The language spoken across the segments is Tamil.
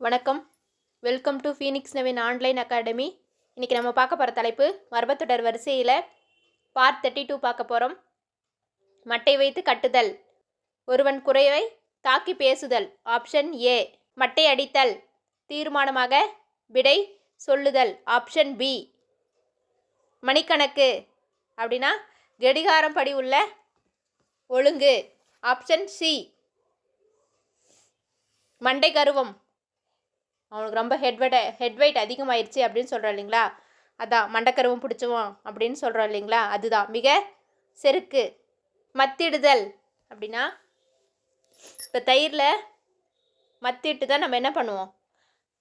வணக்கம். Welcome to Phoenix Naveen online academy இன்றைக்கி நம்ம பார்க்க போகிற தலைப்பு மரபத்தொடர் வரிசையில் பார்ட் தேர்ட்டி டூ பார்க்க போகிறோம் மட்டை வைத்து கட்டுதல். ஒருவன் குறைவை தாக்கி பேசுதல். ஆப்ஷன் ஏ மட்டை அடித்தல். தீர்மானமாக விடை சொல்லுதல். ஆப்ஷன் பி மணிக்கணக்கு. அப்படின்னா கடிகாரம் படி உள்ள ஒழுங்கு. ஆப்ஷன் சி மண்டை கருவம். அவனுக்கு ரொம்ப ஹெட்வெட் ஹெட் வெயிட் அதிகமாயிருச்சு அப்படின்னு சொல்கிறோம் இல்லைங்களா? அதான் மண்டக்கருவம் பிடிச்சவன் அப்படின்னு சொல்கிறோம் இல்லைங்களா? அதுதான். மிக செருக்கு மத்திடுதல் அப்படின்னா இப்போ தயிரில் மத்திட்டு தான் நம்ம என்ன பண்ணுவோம்?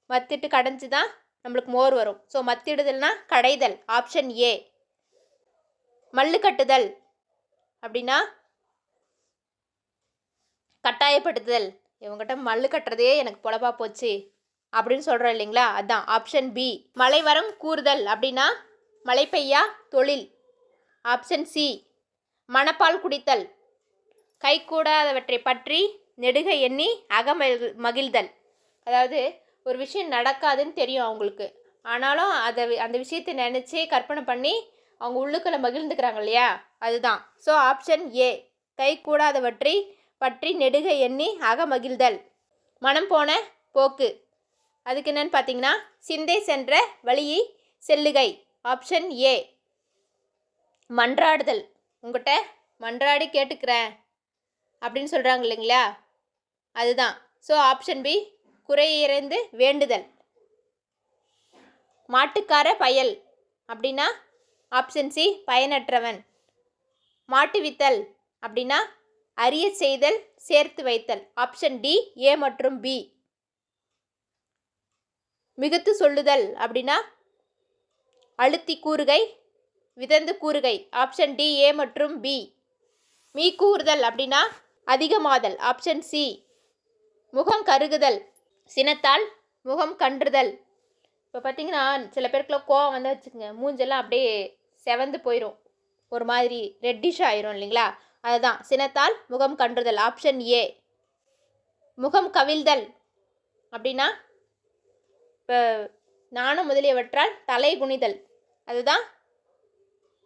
மத்திட்டு கடைஞ்சி தான் நம்மளுக்கு மோர் வரும். ஸோ மத்திடுதல்னா கடைதல் ஆப்ஷன் ஏ மல்லு கட்டுதல் அப்படின்னா கட்டாயப்படுத்துதல். இவங்ககிட்ட மல்லு கட்டுறதே எனக்கு பொழப்பா போச்சு. அப்படின்னு சொல்கிறோம் இல்லைங்களா? அதான் ஆப்ஷன் பி மழை வரம் கூறுதல். அப்படின்னா மழை பெய்யா தொழில். Option C மணப்பால் குடித்தல். கைகூடாதவற்றை பற்றி நெடுக எண்ணி அகமகிழ் மகிழ்தல். அதாவது ஒரு விஷயம் நடக்காதுன்னு தெரியும் அவங்களுக்கு. ஆனாலும் அதை அந்த விஷயத்தை நினச்சி கற்பனை பண்ணி அவங்க உள்ளுக்களை மகிழ்ந்துக்கிறாங்க இல்லையா? அதுதான். ஸோ ஆப்ஷன் ஏ கை கூடாதவற்றை பற்றி நெடுக எண்ணி அகமகிழ்தல் மனம் போன போக்கு. அதுக்கு என்னன்னு பார்த்தீங்கன்னா சிந்தை சென்ற வழியை செல்லுகை. Option A மன்றாடுதல். உங்கள்கிட்ட மன்றாடி கேட்டுக்கிறேன். அப்படின்னு சொல்கிறாங்க இல்லைங்களா? அதுதான். ஸோ ஆப்ஷன் பி குறையிறந்து வேண்டுதல். மாட்டுக்கார பயல். அப்படின்னா ஆப்ஷன் சி பயனற்றவன். மாட்டுவித்தல் அப்படின்னா அறிய செய்தல் சேர்த்து வைத்தல். ஆப்ஷன் டி ஏ மற்றும் பி மிகுத்து சொல்லுதல் அப்படின்னா அழுத்தி கூறுகை விதந்து கூறுகை ஆப்ஷன் டி ஏ மற்றும் பி மீ கூறுதல் அப்படின்னா அதிகமாதல் ஆப்ஷன் சி முகம் கருகுதல் சினத்தால் முகம் கன்றுதல். இப்போ பார்த்தீங்கன்னா சில பேருக்குலாம் கோவம் வந்து வச்சுக்கோங்க மூஞ்செல்லாம் அப்படியே செவந்து போயிடும் ஒரு மாதிரி ரெட்டிஷ் ஆயிரும் இல்லைங்களா? அதுதான் சினத்தால் முகம் கன்றுதல் ஆப்ஷன் ஏ முகம் கவிழ்தல் அப்படின்னா இப்போ நானும் முதலியவற்றால் தலை குனிதல். அதுதான்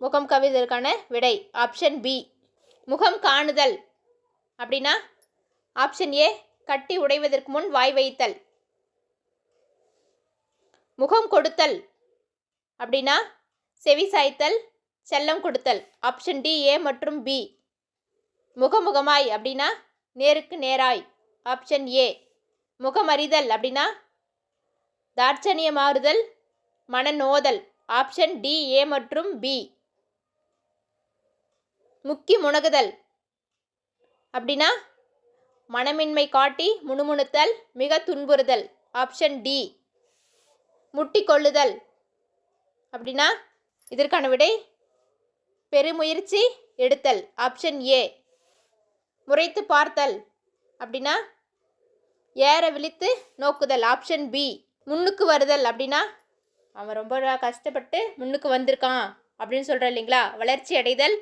முகம் கவிதற்கான விடை. ஆப்ஷன் பி முகம் காணுதல். அப்படின்னா ஆப்ஷன் ஏ கட்டி உடைவதற்கு முன் வாய் வைத்தல். முகம் கொடுத்தல். அப்படின்னா செவி சாய்த்தல் செல்லம் கொடுத்தல். ஆப்ஷன் டி ஏ மற்றும் பி முகமுகமாய் அப்படின்னா நேருக்கு நேராய். ஆப்ஷன் ஏ முகமறிதல் அப்படின்னா தாட்சணியமாறுதல் மனநோதல். ஆப்ஷன் டி ஏ மற்றும் பி முக்கி முணகுதல் அப்படின்னா மனமின்மை காட்டி முணுமுணுத்தல் மிக துன்புறுதல். ஆப்ஷன் டி முட்டி கொள்ளுதல் அப்படின்னா இதற்கான விடை பெருமுயற்சி எடுத்தல். ஆப்ஷன் ஏ முறைத்து பார்த்தல். அப்படின்னா ஏற விழித்து நோக்குதல். ஆப்ஷன் பி முன்னுக்கு வருதல் அப்படின்னா அவன் ரொம்ப கஷ்டப்பட்டு முன்னுக்கு வந்திருக்கான் அப்படின்னு சொல்கிறேன் இல்லைங்களா? வளர்ச்சி அடைதல்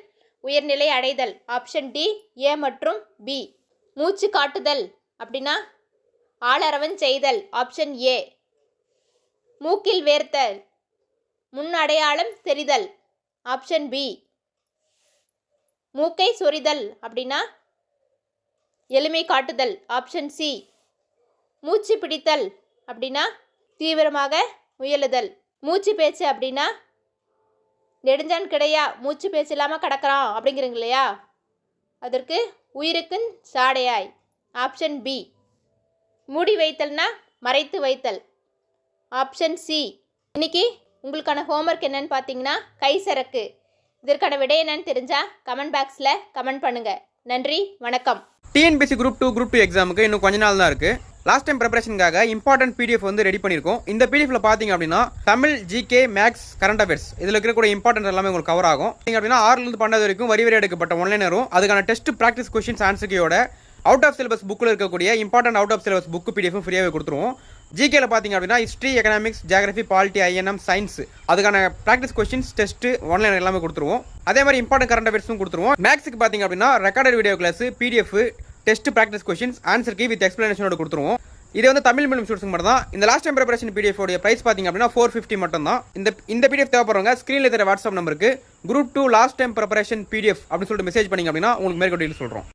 உயர்நிலை அடைதல் ஆப்ஷன் டி ஏ மற்றும் பி மூச்சு காட்டுதல் அப்படின்னா ஆளரவன் செய்தல் ஆப்ஷன் ஏ மூக்கில் வேர்த்தல் முன் அடையாளம் தெரிதல் ஆப்ஷன் பி மூக்கை சொரிதல் அப்படின்னா எளிமை காட்டுதல் ஆப்ஷன் சி மூச்சு பிடித்தல் அப்படின்னா தீவிரமாக முயலுதல். மூச்சு பேச்சு அப்படின்னா நெடுஞ்சான் கிடையா மூச்சு பேச்சு இல்லாமல் கிடக்கிறான் அப்படிங்கிறீங்க இல்லையா அதற்கு உயிருக்குன் சாடையாய். Option B. மூடி வைத்தல்னா மறைத்து வைத்தல். Option C. இன்னைக்கு உங்களுக்கான ஹோம்ஒர்க் என்னன்னு பார்த்தீங்கன்னா கை சரக்கு. இதற்கான விடை என்னன்னு தெரிஞ்சால் கமெண்ட் பாக்ஸில் கமெண்ட் பண்ணுங்கள் நன்றி வணக்கம். TNPSC group two group two எக்ஸாமுக்கு இன்னும் கொஞ்ச நாள் தான் இருக்குது லாஸ்ட் டைம் ப்ரிப்பரேஷனுக்காக இம்பார்ட்டன்ட் பிடிஎஃப் வந்து ரெடி பண்ணியிருக்கோம். இந்த பிடிஎஃப்ல பார்த்தீங்க அப்படின்னா Tamil GK maths current affairs இதில் இருக்கக்கூடிய இம்பார்ட்டன்ட் எல்லாமே உங்களுக்கு கவர் ஆகும். நீங்கள் அப்படின்னா ஆறுலேருந்து பன்னெண்டு வரைக்கும் வரி வரி எடுக்கப்பட்ட ஒன்லைனரும் அதுக்கான டெஸ்ட் ப்ராக்டிஸ் கொஸ்டின்ஸ் ஆன்சர்க்கையோட அவுட் ஆஃப் சிலபஸ் புக்கில் இருக்கக்கூடிய important out of syllabus book PDF ஃப்ரீயாகவே கொடுத்துருவோம். ஜிகேல பார்த்தீங்க அப்படின்னா history economics geography polity INM science அதுக்கான ப்ராக்டிஸ் கொஸ்டின்ஸ் டெஸ்ட் ஒன்லைன் எல்லாமே கொடுத்துருவோம். அதே மாதிரி இம்பார்ட்டன்ட் கரண்ட் அஃபேர்ஸும் கொடுத்துருவோம். மேக்ஸுக்கு பார்த்தீங்க அப்படின்னா recorded video class PDF test practice questions answer key with எக்ஸ்பிளனேஷனோட கொடுத்துருவோம். இது வந்து தமிழ் மீடியம் ஸ்டூடெண்ட்ஸ் மட்டும் தான் இந்த லாஸ்ட் டைம் ப்ரிப்பரேஷன் பிடிஎஃப் உடைய பிரைஸ் பார்த்தீங்க அப்படின்னா ஃபோர் ஃபிஃப்டி மட்டும் தான் இந்த இந்த பிடிஎஃப் தேவைப்படுறவங்க ஸ்க்ரீனில் தெரிய வாட்ஸ்அப் நம்பருக்கு group two last time preparation PDF அப்படின்னு சொல்லிட்டு மெசேஜ் பண்ணிங்க அப்படின்னா உங்களுக்கு மேற்கொண்டு சொல்கிறோம்